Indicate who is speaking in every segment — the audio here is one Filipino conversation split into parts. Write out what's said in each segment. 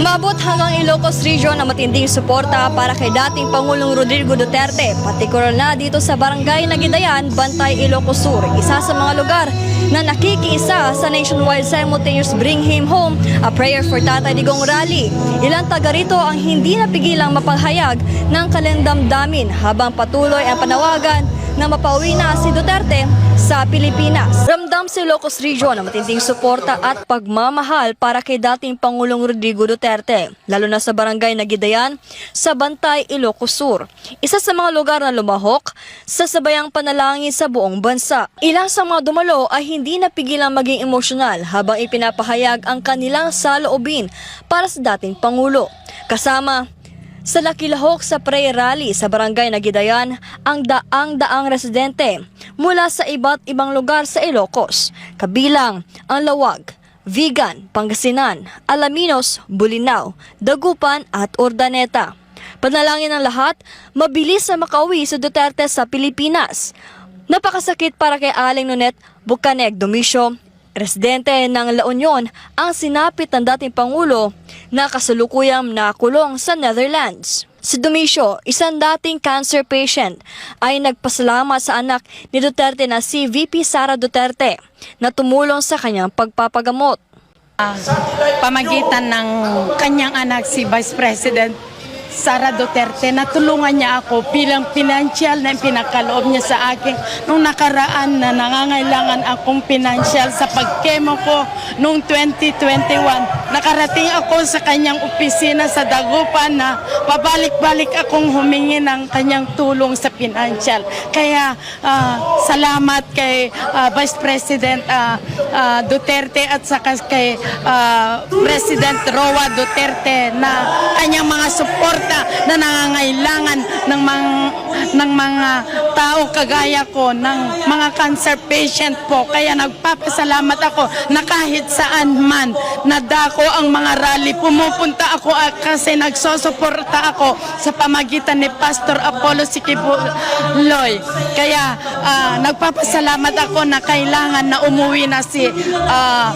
Speaker 1: Umabot hanggang Ilocos Region ang matinding suporta para kay dating Pangulong Rodrigo Duterte, partikular na dito sa Barangay Nagidayan, Bantay, Ilocos Sur, isa sa mga lugar na nakikiisa sa nationwide simultaneous Bring Him Home, a prayer for Tatay Digong rally. Ilang taga rito ang hindi napigilang mapaghayag ng kalendamdamin habang patuloy ang panawagan na mapauwi na si Duterte sa Pilipinas. Ramdam si Ilocos Region ang matinding suporta at pagmamahal para kay dating Pangulong Rodrigo Duterte, lalo na sa barangay Nagidayan sa Bantay, Ilocos Sur. Isa sa mga lugar na lumahok sa sabayang panalangin sa buong bansa. Ilang sa mga dumalo ay hindi napigilang maging emosyonal habang ipinapahayag ang kanilang saloobin para sa dating Pangulo. Kasama sa Lakilahok sa prayer rally sa barangay Nagidayan, ang daang-daang residente mula sa iba't ibang lugar sa Ilocos, kabilang ang Lawag, Vigan, Pangasinan, Alaminos, Bulinaw, Dagupan at Urdaneta. Panalangin ng lahat, mabilis na makauwi si Duterte sa Pilipinas. Napakasakit para kay Aling Nonet Bucaneg Domisio, residente ng La Union, ang sinapit ng dating Pangulo na kasalukuyang nakulong sa Netherlands. Si Domisio, isang dating cancer patient, ay nagpasalamat sa anak ni Duterte na si VP Sara Duterte na tumulong sa kanyang pagpapagamot.
Speaker 2: pamagitan ng kanyang anak si Vice President Sara Duterte na tulungan niya ako bilang financial na pinakaloob niya sa akin. Nung nakaraan na nangangailangan akong financial sa pagkemo ko nung 2021. Nakarating ako sa kanyang opisina sa Dagupan na pabalik-balik akong humingi ng kanyang tulong sa financial. Kaya ah, salamat kay ah, Vice President ah, ah, Duterte at saka kay ah, President Roa Duterte na kanyang mga suporta na nangangailangan ng mga, ng mga tao kagaya ko, ng mga cancer patient po. Kaya nagpapasalamat ako na kahit saan man nadako ang mga rally, pumupunta ako kasi nagsosuporta ako sa pamagitan ni Pastor Apollo Sikibuloy. Kaya ah, nagpapasalamat ako na kailangan na umuwi na si ah,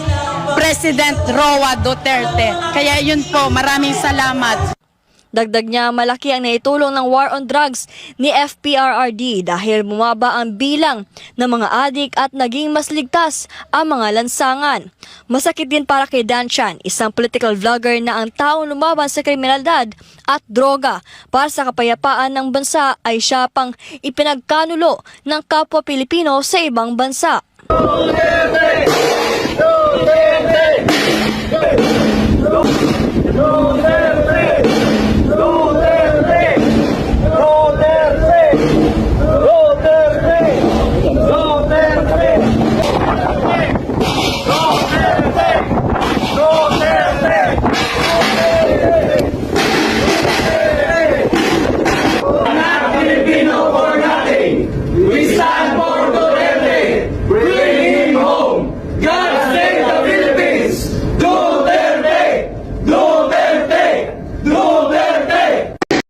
Speaker 2: President Roa Duterte. Kaya yun po, maraming salamat.
Speaker 1: Dagdag niya malaki ang naitulong ng war on drugs ni FPRRD dahil bumaba ang bilang ng mga adik at naging mas ligtas ang mga lansangan. Masakit din para kay Dan Chan, isang political vlogger na ang taong lumaban sa kriminalidad at droga para sa kapayapaan ng bansa ay siya pang ipinagkanulo ng kapwa Pilipino sa ibang bansa.
Speaker 3: Duterte!